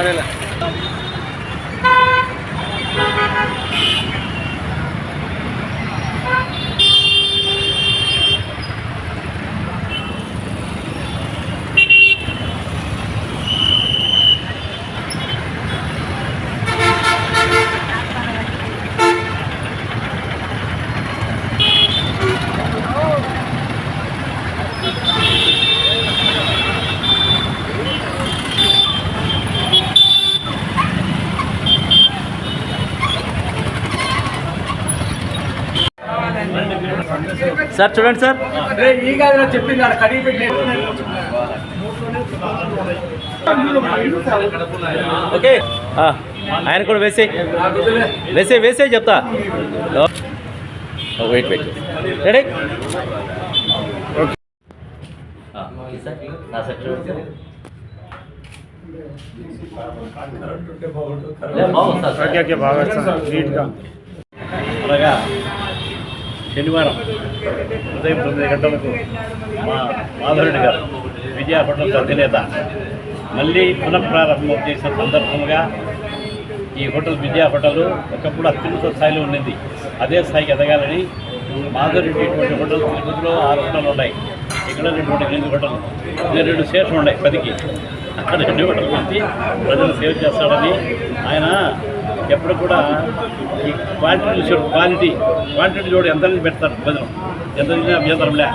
Ábrela. Sir చూడండి sir. ఈ కాదు చెప్పింది కడిగి పెట్టి ఓకే. ఆ, ఆయన కూడా వేసే వేసే వేసే చెప్తా. Wait wait. రెడీ? ఓకే బాగా నీట్గా. అలాగా శనివారం ఉదయం తొమ్మిది గంటలకు మా మాధవరెడ్డి గారు విజయ హోటల్ అధినేత. మళ్ళీ పునఃప్రారంభం చేసిన సందర్భంగా ఈ హోటల్ విజయ హోటల్ ఒకప్పుడు అత్యున్నత స్థాయిలో ఉన్నది. అదే స్థాయికి ఎదగాలని మాధవరెడ్డి ఇటువంటి హోటల్ తిరుపతిలో ఆరు హోటల్ ఉన్నాయి. ఇక్కడ రెండు హోటల్ ఎనిమిది హోటల్ రెండు శేషం ఉన్నాయి పదికి అక్కడ రెండు హోటల్ పెట్టి ప్రజలు సేవ చేస్తాడని ఆయన ఎప్పుడు కూడా ఈ క్వాలిటీ చూడు క్వాలిటీ క్వాంటిటీ చూడు ఎంత నుంచి పెడతాడు ప్రజలు ఎంత అభ్యంతరం అభ్యంతరంలే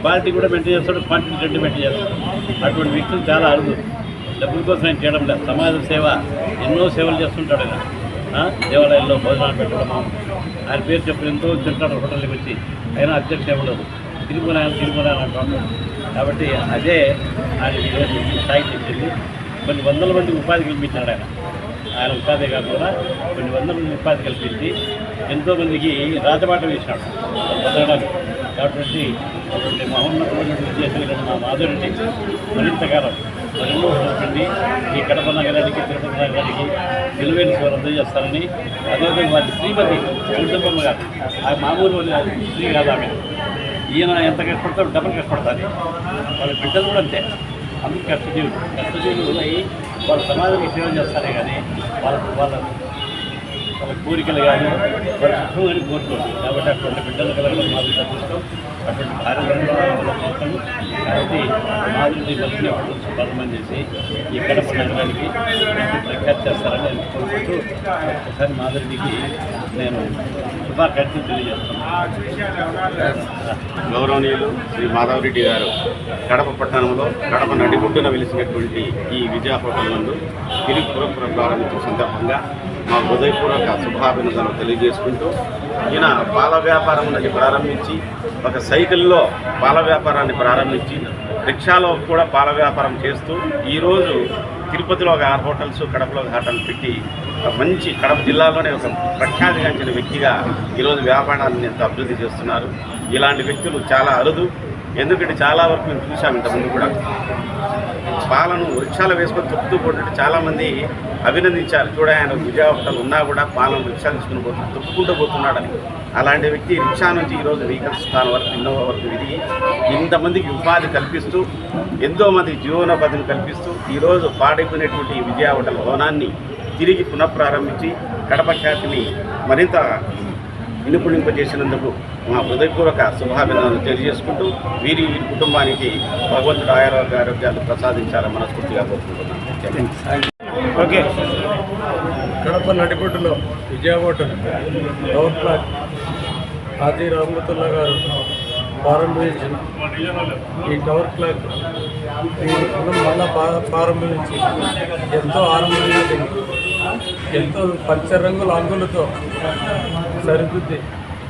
క్వాలిటీ కూడా మెయింటైన్ చేస్తాడు క్వాంటిటీ రెండు మెయింటైన్ చేస్తాడు. అటువంటి వ్యక్తులు చాలా అరుదు. డబ్బుల కోసం ఆయన చేయడం లేదు. సమాజ సేవ ఎన్నో సేవలు చేస్తుంటాడు ఆయన. దేవాలయాల్లో భోజనాలు పెట్టడం. ఆయన పేరు చెప్పిన ఎంతో తింటాడు హోటల్కి వచ్చి. అయినా అధ్యక్ష ఉండదు. తిరుమల తిరుమల అంటాడు కాబట్టి అదే ఆయన ఈరోజు స్థాయికి తెచ్చింది కొన్ని వందల మంది ఉపాధి కల్పించాడు ఆయన. ఆయన ఉపాధి కాకుండా కొన్ని వందల మంది ఉపాధి కల్పించి ఎంతోమందికి రాజబాట వేసినాడు బతకడానికి కాబట్టి అటువంటి మహోన్నతమైనటువంటి విద్యార్థులు మా మాధురెడ్డి మరింతకాలం మరెన్నో చూడండి ఈ కడప నగరానికి తిరుపతి నగరానికి విలువైన సేవలు అందజేస్తారని అదేవిధంగా వారి శ్రీమతి కుటుంబమ్మ గారు ఆ మామూలు స్త్రీ కాదు ఆమె ఈయన ఎంత కష్టపడతాడో డబ్బులు కష్టపడతారు వాళ్ళ బిడ్డలు కూడా అంతే. అందుకు కష్టజీవులు. కష్టజీవులు అయ్యి వాళ్ళ సమాజానికి సేవ చేస్తారే కానీ వాళ్ళ వాళ్ళ వాళ్ళ కోరికలు కానీ వాళ్ళ సుఖం అని కోరుకోవచ్చు కాబట్టి అటువంటి బిడ్డలు కలగడం మాది తప్పిస్తాం అటువంటి కార్యక్రమంలో చూస్తాము కాబట్టి మాదిరి కలిసి ప్రారంభం చేసి ఈ కడప నగరానికి ప్రఖ్యాతి చేస్తారని నేను కోరుకుంటూ ఒకసారి మాదిరికి నేను శుభాకాంక్షలు తెలియజేస్తాను. గౌరవనీయులు శ్రీ మాధవరెడ్డి గారు కడప పట్టణంలో కడప నడిబొడ్డున వెలిసినటువంటి ఈ విజయ హోటల్ నందు తిరిగి ప్రారంభించిన సందర్భంగా మా హృదయపూర్వక శుభాభినందనలు తెలియజేసుకుంటూ ఈయన పాల వ్యాపారం అనేది ప్రారంభించి ఒక సైకిల్లో పాల వ్యాపారాన్ని ప్రారంభించి రిక్షాలో కూడా పాల వ్యాపారం చేస్తూ ఈరోజు తిరుపతిలో ఒక ఆరు హోటల్స్ కడపలో ఒక హోటల్ పెట్టి ఒక మంచి కడప జిల్లాలోనే ఒక ప్రఖ్యాతిగాంచిన వ్యక్తిగా ఈరోజు వ్యాపారాన్ని ఎంతో అభివృద్ధి చేస్తున్నారు. ఇలాంటి వ్యక్తులు చాలా అరుదు. ఎందుకంటే చాలా వరకు మేము చూసాం ఇంతకుముందు కూడా. పాలను వృక్షాలు వేసుకొని తొక్కుతూ పోతుంటే చాలామంది అభినందించారు. చూడ ఆయన విజయ ఉన్నా కూడా పాలను వృక్షాలు తీసుకుని పోతు తొక్కుకుంటూ పోతున్నాడని. అలాంటి వ్యక్తి రిక్షా నుంచి ఈరోజు వెహికల్ స్థానం వరకు ఇన్నోవా వరకు ఇది ఇంతమందికి ఉపాధి కల్పిస్తూ ఎంతో మందికి జీవనోపాధిని కల్పిస్తూ ఈరోజు పాడైపోయినటువంటి ఈ భవనాన్ని తిరిగి పునఃప్రారంభించి కడప ఖ్యాతిని మరింత వినుపుణింపజేసినందుకు మా హృదయపూర్వక శుభాభినందనలు తెలియజేసుకుంటూ వీరి వీరి కుటుంబానికి భగవంతుడు ఆరోగ్య ఆరోగ్యాలు ప్రసాదించాలని మనస్ఫూర్తిగా కోరుకుంటున్నాను. ఓకే. కడప నడిబొడ్డులో విజయ హోటల్ క్లాక్ ఆది రామతుల్లా గారు ప్రారంభించిన ఈ టవర్ క్లాక్ ఈ మనం మళ్ళా పా- ప్రారంభించి ఎంతో ఆనందంగా ఎంతో పంచరంగుల అంగులతో సరిదిద్ది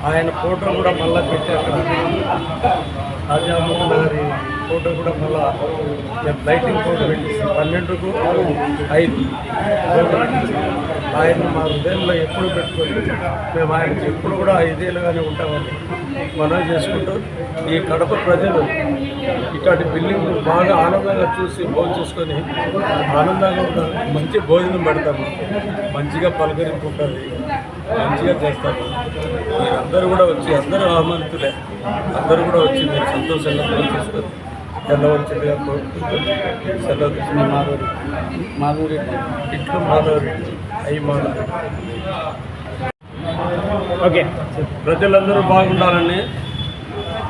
ఆయన ఫోటో కూడా మళ్ళా పెట్టి అక్కడ ఆది గారి ఫోటో కూడా మళ్ళా లైటింగ్ ఫోటో పెట్టేసి పన్నెండుకు ఐదు. ఆయన మా హృదయంలో ఎప్పుడు పెట్టుకొని మేము ఆయనకి ఎప్పుడు కూడా ఐదేళ్ళుగానే ఉంటామని మనం చేసుకుంటూ ఈ కడప ప్రజలు ఇట్లాంటి బిల్డింగ్ బాగా ఆనందంగా చూసి భోజనం చేసుకొని ఆనందంగా ఉంటారు మంచి భోజనం పెడతాము. మంచిగా పలకరింపు ఉంటుంది మంచిగా చేస్తాము. మీరందరూ కూడా వచ్చి అందరూ ఆహ్వానితులే. అందరూ కూడా వచ్చి మీరు సంతోషంగా భోజనం చేసుకొని వెళ్ళవలసిందిగా కోరుకుంటూ సెలవు తీసుకుని మాధురి మాధురి ఇట్లు మాధురి అయ్యి మాధురి ఓకే. ప్రజలందరూ బాగుండాలని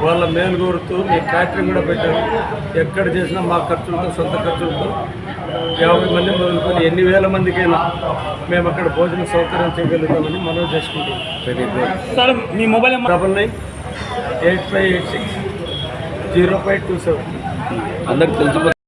వాళ్ళ మేలు కోరుతూ మీ క్యాటరింగ్ కూడా పెట్టారు. ఎక్కడ చేసినా మా ఖర్చులతో సొంత ఖర్చులతో యాభై మంది మొదలుకొని ఎన్ని వేల మందికైనా మేము అక్కడ భోజన సౌకర్యం చేయగలుగుతామని మనం చేసుకుంటాం మీ mobile number double nine eight five eight six zero five two seven. అందరికి తెలిసిపోతుంది